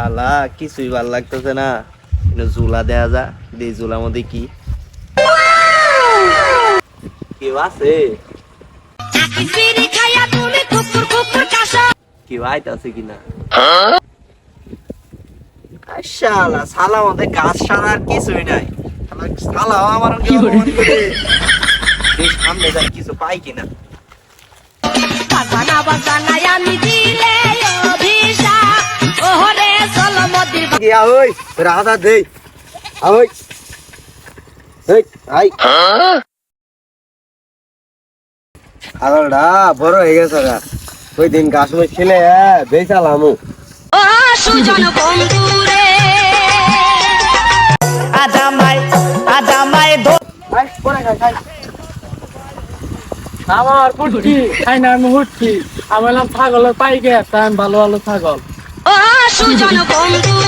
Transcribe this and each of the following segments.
শালা কিছুই ভালো লাগতেছে না। কিন্তু জুলা দেয়া যা দে জুলার মধ্যে কি? কেউ আছে? বিড়ি খাইয়া তুমি কুকুর কুকুর কাশো কেউ আইতাছে কিনা? শালা শালা মধ্যে গাছ সারা আর কিছুই নাই। শালা আমার কি করে সামনে কিছু পাই কিনা? বাজানা বাজানায় আমি দিলে গিয়া ওই রাধা দে ওই। এই আই। বড় হয়ে গেছে ওই দিন গাছ বেচালাম বন্ধুরে আমার পুটকি খাই না আমি হুটকি। আমি বললাম ছাগলের পাই গে তাই আমি ভালো ভালো ছাগল ও সুজন বন্ধুরে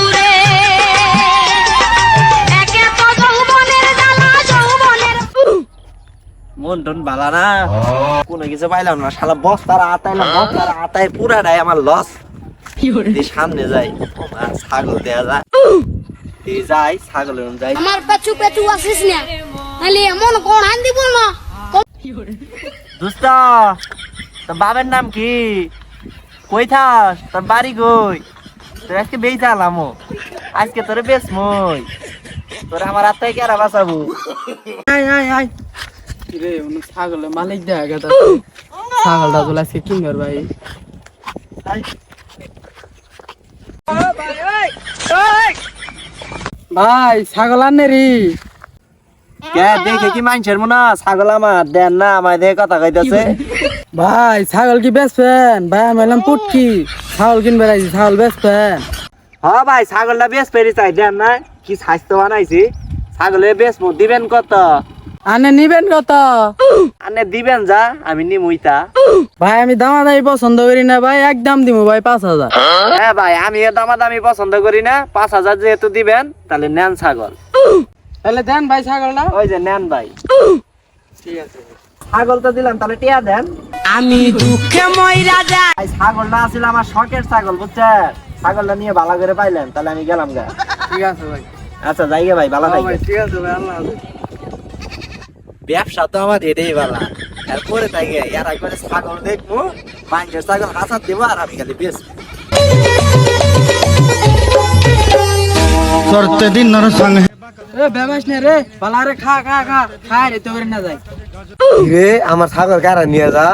মন টন বালা না। কোনো কিছু পাইলাম না শালা বস্তার আতাইলাম বস্তার আতায় পুরাটাই আমার লস সামনে যাই ছাগল দেয়া যায়। এই যাই ছাগলের যাই। আমার পেছু পেছু আসিস না নাহলে এমন কোন হান দিব না। দোস্ত তোর বাবার নাম কি? কই থাস? তোর বাড়ি কই? তোর আজকে বেচা আলামো আজকে তোরে বেশ মই তোর আমার আত্মায় কেরা বাঁচাবো? আয় আয় আয় রে উনি ছাগলের মালিক দেখা গেছে ছাগলটা চলে আজকে কিনবার ভাই। ভাই ছাগল আনে রে। কে দেখে কি মানুষের মনে ছাগল আমার? দেন না আমায় দেখে কথা কইতাছে। ভাই? ছাগল কি বেচবেন ভাই আমি বললাম পুটকি। ছাগল কিনবে আইছি ছাগল বেচবেন হ ভাই ছাগলটা বেশ পেরি চাই দেন না কি স্বাস্থ্য বানাইছি ছাগলে বেশ মো দিবেন কত? আনে নিবেন কত? আনে দিবেন যা আমি নিমুইতা ভাই আমি দামা দামি পছন্দ করি না ভাই একদম দিব ভাই পাঁচ হাজার। হ্যাঁ ভাই আমি দামাদামি পছন্দ করি না পাঁচ হাজার যেহেতু দিবেন তাহলে নেন ছাগল। তাহলে দেন ভাই ছাগলটা ওই যে নেন ভাই। ঠিক আছে। ছাগল তো দিলাম তাহলে টিয়া দেন। আমি দুঃখে ময়রা যাই। এই ছাগলটা আছিল আমার শখের ছাগল বুঝছেন? ছাগলটা নিয়ে ভালো করে পাইলেন তাহলে আমি গেলাম গা। ঠিক আছে ভাই। আচ্ছা যাই গে ভাই ভালো হ্যাঁ থাকবে ঠিক আছে ভাই আল্লাহ হাফেজ। ব্যবসা তো আমার এটাই এরপরে তাই গে এর একবারে ছাগল দেখব মানুষের ছাগল হাসাত দিব আর আমি খালি বেশ। করতে দিনের সঙ্গে এ বেমাস নে রে পালা রে খা খা খা খাই রে তো করে না যাই। রে আমার ছাগল কারা নিয়ে যা?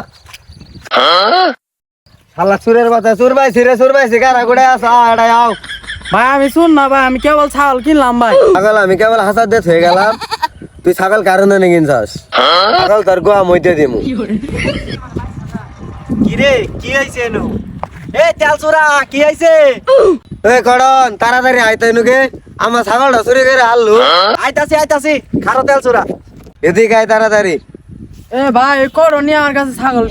শালা চুরের কথা চুর পাইছি রে চুর পাইছি কারা গুড়ে আসা এটাই আও ভাই আমি শুন না ভাই আমি কেবল ছাগল কিনলাম ভাই। ছাগল আমি কেবল হাসাত দিয়ে হয়ে গেলাম। তুই ছাগল কারণে নিয়ে কিনছাস ছাগল তোর গোয়া মইতে দিমু। কি রে কি হইছে নু এ তেল চুরা কি হইছে? এ করন তাড়াতাড়ি আইতে নুকে আমার ছাগলটা চুরি করে আনলু। আইতাছি আইতাছি। খারো তেল চুরা। এদিকে আয় তাড়াতাড়ি। এ ভাই করনি আমার কাছে ছাগল।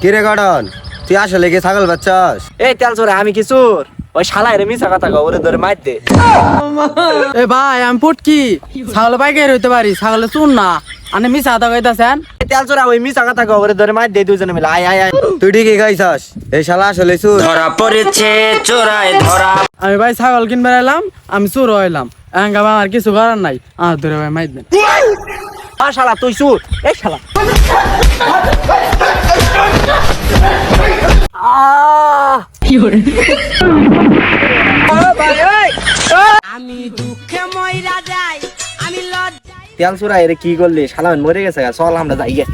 কি রে গড়ন তুই আসলে কি ছাগল বাচ্চাস এই তেল চোরা আমি কি চোর? ওই শালা রে মিছা কথা কও ওরে ধরে মার দে। এ ভাই আমি পুটকি। ছাগল পাইকারি হইতে পারি ছাগলে শুন না। আনে মিছা কথা কইতাছেন? তেল চোরা ওই মিছা কথা কও ওরে ধরে মার দে দুজনে মিলে। আয় আয় আয়। তুই ঠিকই গাইছাস এই শালা আসলে চোর। ধরা পড়েছে চোরায় ধরা। আমি ভাই ছাগল কিনবে এলাম আমি চোর হইলাম। এঙ্গা আমার কিছু করার নাই। আর ধরে ভাই মাইর দেন আ শালা তুই চোর। এই শালা। আহ আমি দুঃখে ময়রা যাই আমি লজ্জা তেল চোরা এর কি করলি? শালা মরে গেছে গা, চল আমরা যাই গে।